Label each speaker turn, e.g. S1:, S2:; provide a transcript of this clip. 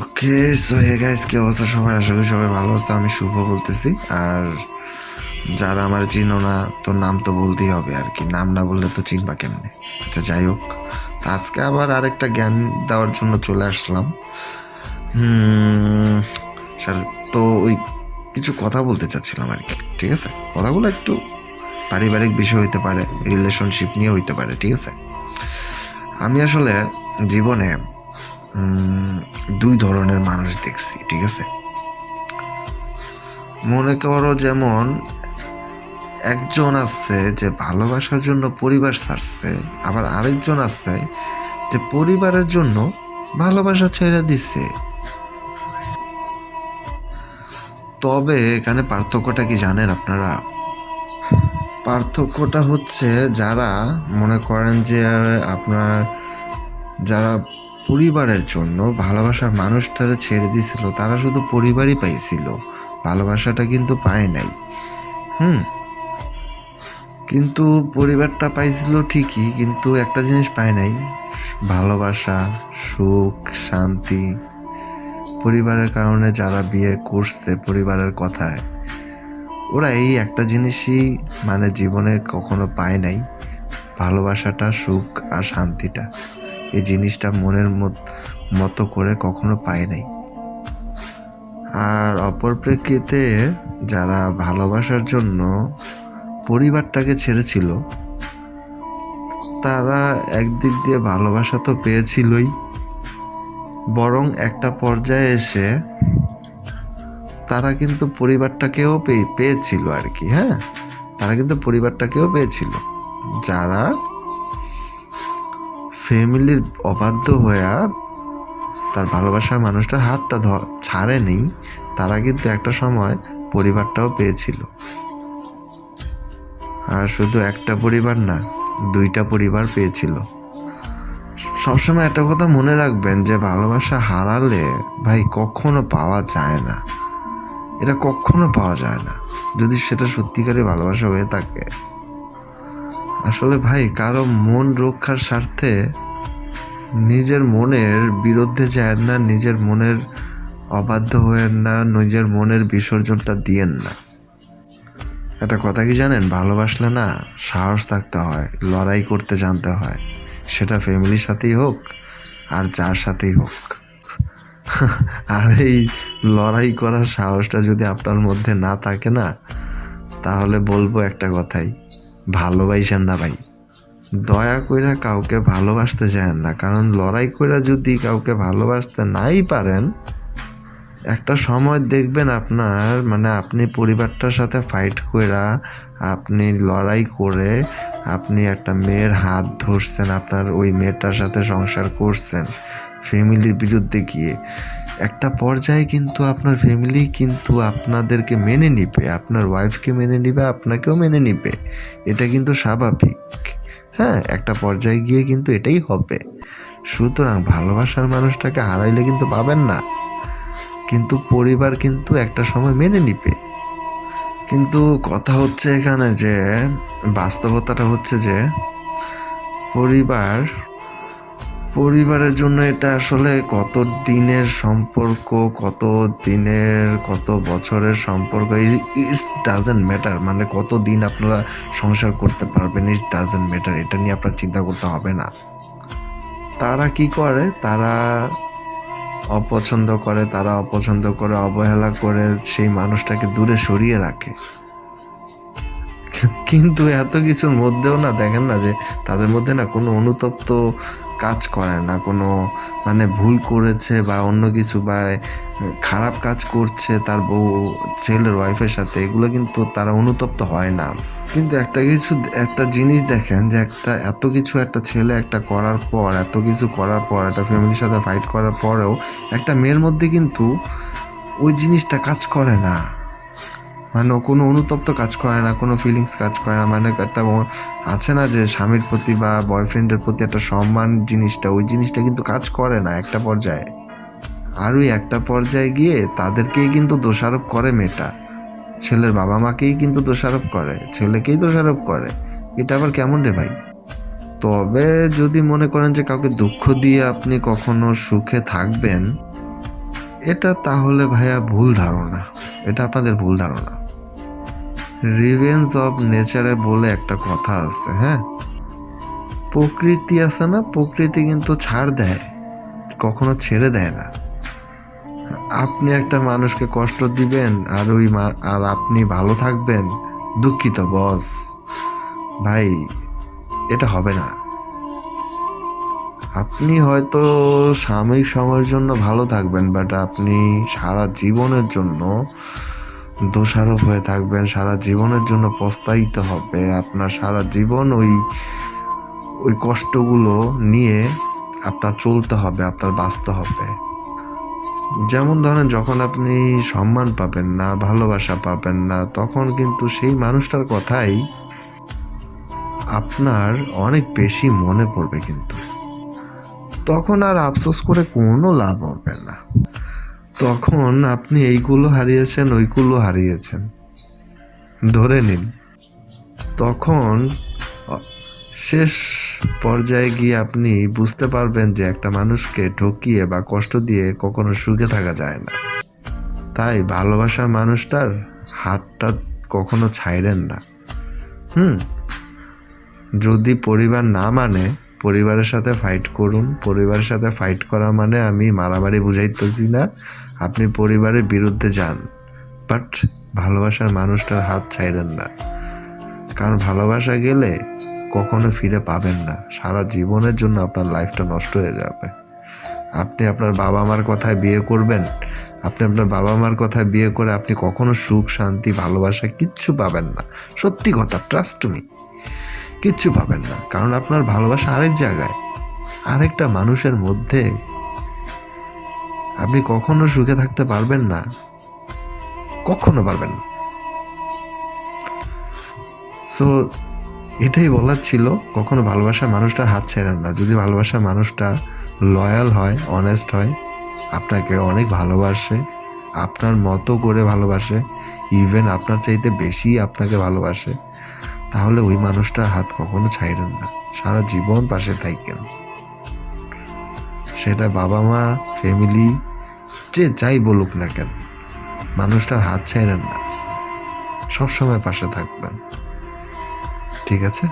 S1: Okay so hey guys কি অবস্থা? সবাই আশা করি সবাই ভালো আছে, আমি শুভ বলতেছি। আর যারা আমার চিনো না, তো নাম তো বলতেই হবে আর কি। নাম না বললে তো চিনবা কেমনে? আচ্ছা যাই হোক। তো আজকে আবার আরেকটা জ্ঞান দেওয়ার জন্য চলে আসলাম। স্যার, তো ওই কিছু কথা বলতে চাচ্ছিলাম আর কি, ঠিক আছে? কথাগুলো একটু পারিবারিক বিষয় হইতে পারে রিলেশনশিপ নিয়ে হইতে পারে, ঠিক আছে? আমি আসলে জীবনে দুই ধরনের মানুষ দেখছি, ঠিক আছে? মনে করো যেমন একজন আছে যে ভালোবাসার জন্য পরিবার ছাড়ছে, আবার আরেকজন আছে যে পরিবারের জন্য ভালোবাসা ছেড়ে দিছে। তবে এখানে পার্থক্যটা কি জানেন আপনারা? পার্থক্যটা হচ্ছে যারা মনে করেন যে আপনার, যারা পরিবারের জন্য ভালোবাসার মানুষটারে ছেড়ে দিছিল, তারা শুধু পরিবারই পাইছিল। ভালোবাসাটা কিন্তু পায় নাই। হুম। কিন্তু পরিবারটা পাইছিল ঠিকই, কিন্তু একটা জিনিস পায় নাই। ভালোবাসা, সুখ, শান্তি পরিবারের কারণে যারা বিয়ে করছে পরিবারের কথায়, ওরা এই একটা জিনিসই মানে জীবনে কখনো পায় নাই। ভালোবাসাটা, সুখ আর শান্তিটা। এই জিনিসটা মনের মত- করে কখনো পায় নাই। আর অপর প্রেক্ষিতে যারা ভালোবাসার জন্য পরিবারটাকে ছেড়েছিল, তারা একদিক দিয়ে ভালোবাসা তো পেয়েছিলই, বরং একটা পর্যায়ে এসে তারা কিন্তু পরিবারটাকেও পেয়ে পেয়েছিল আর কি হ্যাঁ? তারা কিন্তু পরিবারটাকেও পেয়েছিল। যারা ফ্যামিলির অবাধ্য হয়ে তার ভালোবাসার মানুষটার হাতটা ছাড়েনি, তারা কিন্তু একটা সময় পরিবারটাও পেয়েছিল। আর শুধু একটা পরিবার না, দুইটা পরিবার পেয়েছিল। সবসময় একটা কথা মনে রাখবেন যে, ভালোবাসা হারালে ভাই কখনো পাওয়া যায় না। এটা কখনো পাওয়া যায় না, যদি সেটা সত্যিকারের ভালোবাসা হয়ে থাকে। আসলে ভাই, কারও মন রক্ষার স্বার্থে নিজের মনের বিরুদ্ধে যায় না, নিজের মনের অবাধ্য হয়েন না, নিজের মনের বিসর্জনটা দিয়েন না। একটা কথা কি জানেন? ভালোবাসলে না সাহস থাকতে হয়, লড়াই করতে জানতে হয়। সেটা ফ্যামিলির সাথেই হোক আর যার সাথেই হোক। আর এই লড়াই করার সাহসটা যদি আপনার মধ্যে না থাকে না, তাহলে বলব একটা কথাই, ভালোবাসেন না ভাই। দয়া কইরা কাউকে ভালোবাসতে চান না, কারণ লড়াই কইরা যদি কাউকে ভালোবাসতে নাই পারেন, একটা সময় দেখবেন আপনার মানে আপনি পরিবারটার সাথে ফাইট কইরা আপনি লড়াই করে আপনি একটা মেয়ের হাত ধরছেন, আপনার ওই মেয়েটার সাথে সংসার করছেন ফ্যামিলির বিরুদ্ধে গিয়ে। একটা পর্যায়ে কিন্তু আপনার ফ্যামিলি কিন্তু আপনাদেরকে মেনে নিবে, আপনার ওয়াইফকে মেনে নিবে, আপনাকেও মেনে নিবে, এটা কিন্তু স্বাভাবিক। হ্যাঁ একটা পর্যায়ে গিয়ে কিন্তু এটাই হবে। সুতরাং ভালোবাসার মানুষটাকে হারাইলে কিন্তু পাবেন না। কিন্তু পরিবার কিন্তু একটা সময় মেনে নিবে। কিন্তু কথা হচ্ছে এখানে যে, বাস্তবতাটা হচ্ছে যে, পরিবার পরিবারের জন্য এটা আসলে কত দিনের সম্পর্ক, কত দিনের, কত বছরের সম্পর্ক ইটস ডাজেন্ট ম্যাটার মানে কত দিন আপনারা সংসার করতে পারবেন ইটস ডাজেন্ট ম্যাটার এটা নিয়ে আপনার চিন্তা করতে হবে না। তারা কি করে? তারা অপছন্দ করে, তারা অপছন্দ করে, অবহেলা করে সেই মানুষটাকে দূরে সরিয়ে রাখে। কিন্তু এত কিছুর মধ্যেও না, দেখেন না যে তাদের মধ্যে না কোনো অনুতপ্ত কাজ করে না, কোনো মানে ভুল করেছে বা অন্য কিছু বা খারাপ কাজ করছে তার বউ, ছেলের ওয়াইফের সাথে, এগুলো কিন্তু তারা অনুতপ্ত হয় না। কিন্তু একটা কিছু, একটা জিনিস দেখেন যে একটা, এত কিছু একটা ছেলে একটা করার পর, এত কিছু করার পর, একটা ফ্যামিলির সাথে ফাইট করার পরেও একটা মেয়ের মধ্যে কিন্তু ওই জিনিসটা কাজ করে না। মানে কোনো অনুতপ্ত কাজ করে না, কোনো ফিলিংস কাজ করে না। মানে একটা আছে না যে স্বামীর প্রতি বা বয়ফ্রেন্ডের প্রতি একটা সম্মান জিনিসটা, ওই জিনিসটা কিন্তু কাজ করে না একটা পর্যায়ে। আর ওই একটা পর্যায়ে গিয়ে তাদেরকেই কিন্তু দোষারোপ করে মেয়েটা। ছেলের বাবা মাকেই কিন্তু দোষারোপ করে, ছেলেকেই দোষারোপ করে। এটা আবার কেমন রে ভাই? তবে যদি মনে করেন যে কাউকে দুঃখ দিয়ে আপনি কখনো সুখে থাকবেন, এটা তাহলে ভাইয়া ভুল ধারণা। এটা আপনাদের ভুল ধারণা। রিভেঞ্জ অফ নেচারে বলে একটা কথা আছে হ্যাঁ? প্রকৃতি আছে না, প্রকৃতি কিন্তু ছাড় দেয়, কখনো ছেড়ে দেয় না। আপনি একটা মানুষকে কষ্ট দিবেন আর ওই আর আপনি ভালো থাকবেন, দুঃখিত বস। ভাই, এটা হবে না। আপনি হয়তো সাময়িক সময়ের জন্য ভালো থাকবেন বাট আপনি সারা জীবনের জন্য দোষারোপ হয়ে থাকবেন, সারা জীবনের জন্য পস্তাইতে হবে। আপনার সারা জীবন ওই ওই কষ্টগুলো নিয়ে আপনার চলতে হবে, আপনার বাঁচতে হবে। যেমন ধরেন, যখন আপনি সম্মান পাবেন না, ভালোবাসা পাবেন না, তখন কিন্তু সেই মানুষটার কথাই আপনার অনেক বেশি মনে পড়বে কিন্তু। তখন আর আফসোস করে কোনো লাভ হবে না। তখন আপনি এইগুলো হারিয়েছেন, ওইগুলো হারিয়েছেন। ধরে নিন। তখন শেষ পর্যায়ে গিয়ে আপনি বুঝতে পারবেন যে একটা মানুষকে ঠকিয়ে বা কষ্ট দিয়ে কখনো সুখে থাকা যায় না। তাই ভালোবাসার মানুষটার হাতটা কখনো ছাইড়েন না। হুম? যদি পরিবার না মানে পরিবারের সাথে ফাইট করুন। পরিবারের সাথে ফাইট করা মানে আমি মারামারি বুঝাইতেছি না। আপনি পরিবারের বিরুদ্ধে যান। বাট ভালোবাসার মানুষটার হাত ছাইড়েন না। কারণ ভালোবাসা গেলে কখনো ফিরে পাবেন না। সারা জীবনের জন্য আপনার লাইফটা নষ্ট হয়ে যাবে। আপনি আপনার বাবা মার কথায় বিয়ে করবেন। আপনি আপনার বাবা মার কথায় বিয়ে করে আপনি কখনো সুখ, শান্তি, ভালোবাসা কিচ্ছু পাবেন না। সত্যি কথা ট্রাস্ট মি কিচ্ছু পাবেন না, কারণ আপনার ভালোবাসা আরেক জায়গায়। আরেকটা মানুষের মধ্যে আপনি কখনো সুখে থাকতে পারবেন না, কখনো পারবেন না। সো এটাই বলার ছিল, কখনো ভালোবাসা মানুষটার হাত ছেড়েন না। যদি ভালোবাসা মানুষটা লয়াল হয় অনেস্ট হয়, আপনাকে অনেক ভালোবাসে, আপনার মতো করে ভালোবাসে ইভেন আপনার চাইতে বেশি আপনাকে ভালোবাসে তাহলে ওই মানুষটার হাত কখনো ছাইড়েন না। সারা জীবন পাশে থাকেন সেটা বাবা মা ফ্যামিলি যে যাই বলুক না কেন, মানুষটার হাত ছাইড়েন না। সবসময় পাশে থাকবেন। ঠিক আছে?